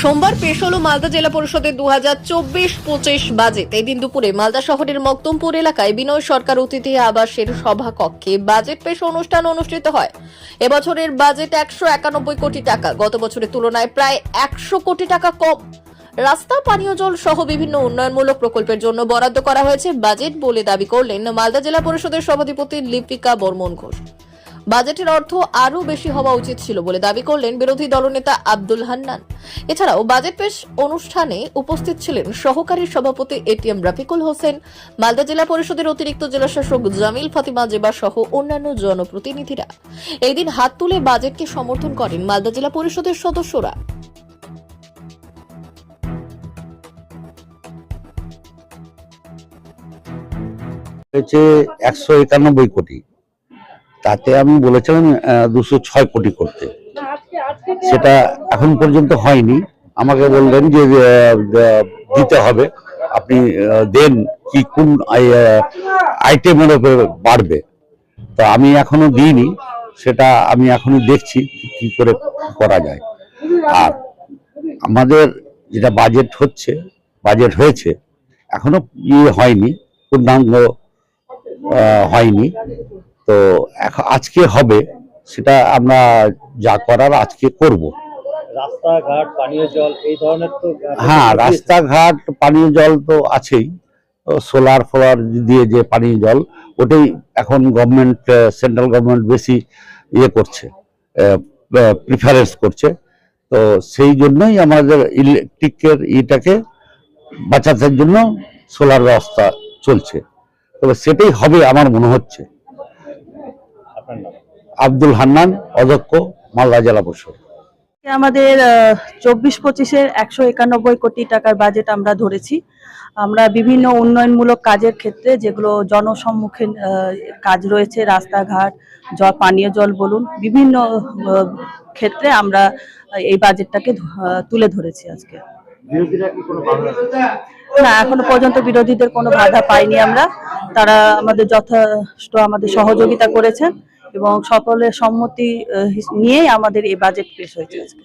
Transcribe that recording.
সোমবার পেশ হলো মালদা জেলা পরিষদের দু হাজার চব্বিশ পঁচিশ বাজেট। এই দিন দুপুরে মালদা শহরের মকদমপুর এলাকায় বিনয় সরকার অতিথি আবাসের সভা কক্ষে বাজেট পেশ অনুষ্ঠান অনুষ্ঠিত হয়। এবছরের বাজেট একশো একানব্বই কোটি টাকা, গত বছরের তুলনায় প্রায় একশো কোটি টাকা কম। রাস্তা, পানীয় জল সহ বিভিন্ন উন্নয়নমূলক প্রকল্পের জন্য বরাদ্দ করা হয়েছে বাজেট বলে দাবি করলেন মালদা জেলা পরিষদের সভাধিপতি লিপিকা বর্মন ঘোষ। বাজেটের অর্থ আরও বেশি হওয়া উচিত ছিল বলে দাবি করলেন বিরোধী দলনেতা আব্দুল হান্নান। এছাড়াও বাজেট পেশ অনুষ্ঠানে উপস্থিত ছিলেন সহকারী সভাপতি এটিএম রাফিকুল হোসেন, মালদা জেলা পরিষদের অতিরিক্ত জেলাশাসক জামিল ফাতিমা জেবা সহ অন্যান্য জনপ্রতিনিধিরা। এই দিন হাত তুলে বাজেটকে সমর্থন করেন মালদা জেলা পরিষদের সদস্যরা। হয়েছে একশো একানব্বই কোটি। তাতে আমি বলেছিলাম দুশো ছয় কোটি করতে। সেটা এখন পর্যন্ত হয়নি। আমাকে বললেন যে দিতে হবে। আপনি দেন কি কোন আইটেমের উপরে বাড়বে। তো আমি এখনও দিইনি। সেটা আমি এখনই দেখছি কি করে করা যায়। আর আমাদের যেটা বাজেট হচ্ছে বাজেট হয়েছে, এখনও ইয়ে হয়নি, পূর্ণাঙ্গ হয়নি। তো আজকে হবে সেটা আমরা যা করার আজকে করব। রাস্তাঘাট পানীয় জল এই ধরনের তো হ্যাঁ রাস্তাঘাট পানীয় জল তো আছেই। সোলার ফোলার দিয়ে যে পানীয় জল ওটাই এখন গভর্নমেন্ট সেন্ট্রাল গভর্নমেন্ট বেশি ইয়ে করছে প্রিফারেন্স করছে। তো সেই জন্যই আমাদের ইলেকট্রিকের ইটাকে বাঁচানোর জন্য সোলার ব্যবস্থা চলছে। তবে সেটাই হবে আমার মনে হচ্ছে। আব্দুল হান্নান, অধ্যক্ষ মালদা জেলা পরিষদ। আমাদের চব্বিশ পঁচিশের একশো একানব্বই কোটি টাকার বাজেট আমরা ধরেছি। আমরা বিভিন্ন উন্নয়নমূলক কাজের ক্ষেত্রে যেগুলো জনসম্মুখীন কাজ রয়েছে, রাস্তাঘাট, জল, পানীয় জল বলুন, বিভিন্ন ক্ষেত্রে আমরা এই বাজেটটাকে তুলে ধরেছি আজকে। না, এখনও পর্যন্ত বিরোধীদের কোনো বাধা পাইনি আমরা। তারা আমাদের যথেষ্ট আমাদের সহযোগিতা করেছেন। এবং সকলের সম্মতি নিয়েই আমাদের এই বাজেট পেশ হয়েছে আজকে।